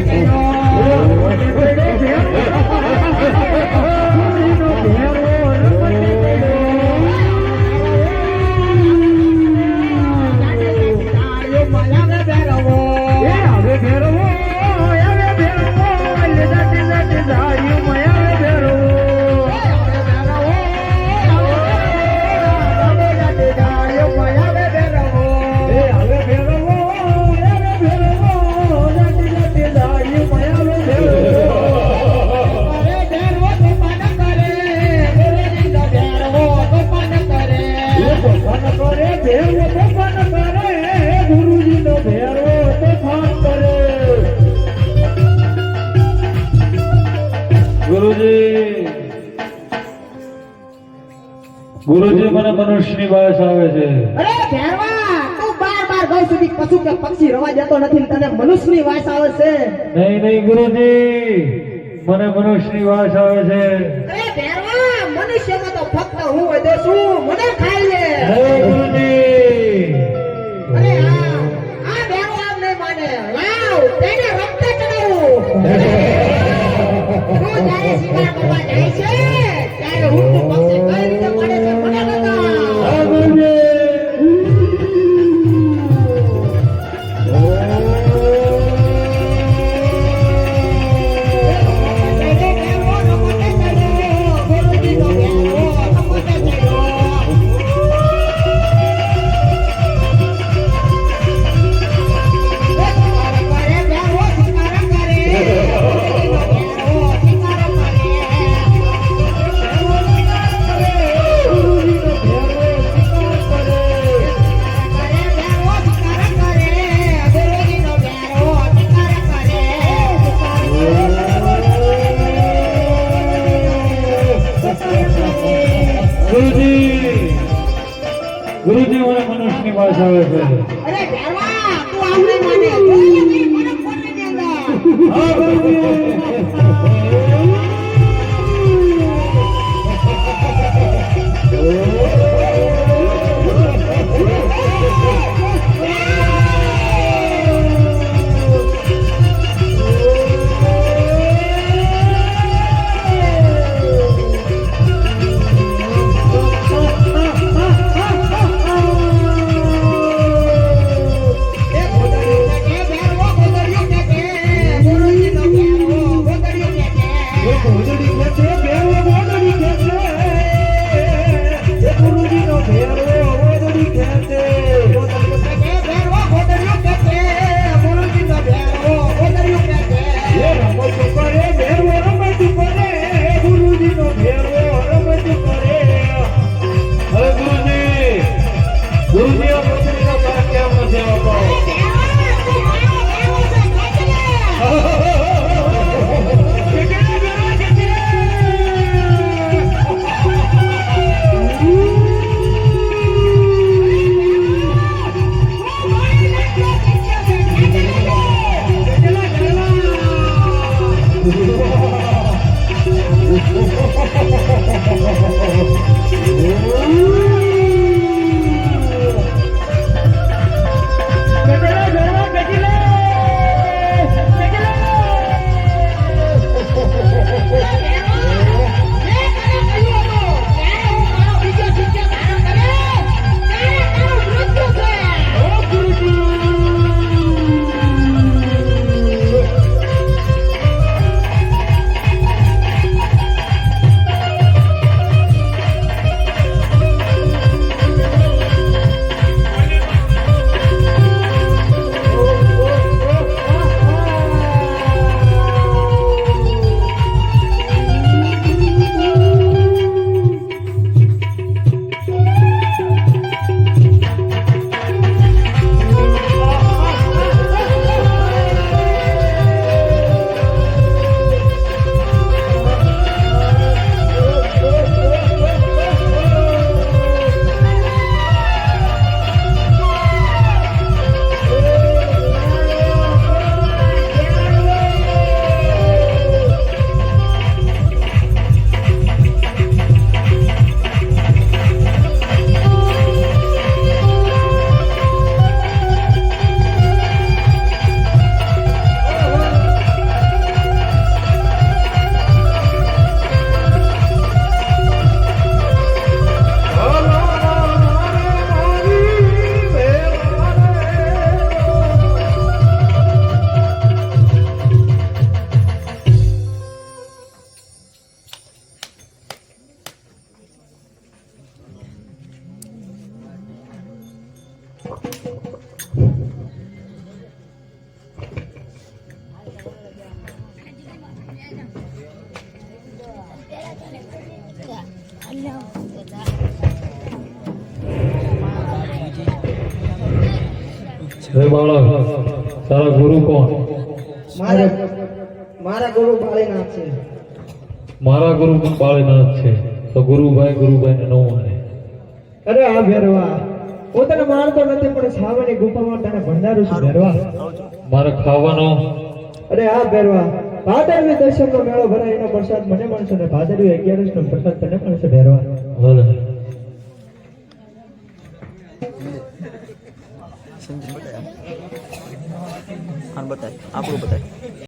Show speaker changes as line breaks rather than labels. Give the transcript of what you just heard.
no. ગુરુજી. ગુરુજી મને મનુષ્યની ભાષ આવે છે.
અરે ભેરવા તું બાર બાર ગૌ સુધી પશુ કે પક્ષી રવા જતો નથી તને મનુષ્યની વાસ આવે છે.
નહીં નહીં ગુરુજી. મને મનુષ્યની વાસ આવે છે.
અરે ભેરવા મનુષ્યમાં તો ફક્ત હું વધે છું મને ખાઈ લે.
ગુરુજી.
તું જ્યારે જાય છે
ગુરુજી ગુરુજી મને મનુષ્યની ભાષ આવે છે.
અરે તું આમ માને. મને
હા ગુરુજી
હે બાળક. તારા ગુરુ કોણ?
મારા મારા ગુરુ બાળીનાથ છે.
મારા ગુરુ બાળીનાથ છે. તો ગુરુભાઈ ગુરુભાઈ ને ન માને.
અરે આ ભેરવા. પોતાને તને મારતો નથી પણ છાવાની ગુફામાં તને ભંડારું છે ભેરવા.
મારે ખાવાનો?
અરે આ ભેરવા. ભાદરવી દશમનો મેળો ભરાય એનો પ્રસાદ મને મળશે ને ભાદરવી અગિયારસ નો પ્રસાદ તને મળશે ભેરવા
બતાય. આપણું બતાય.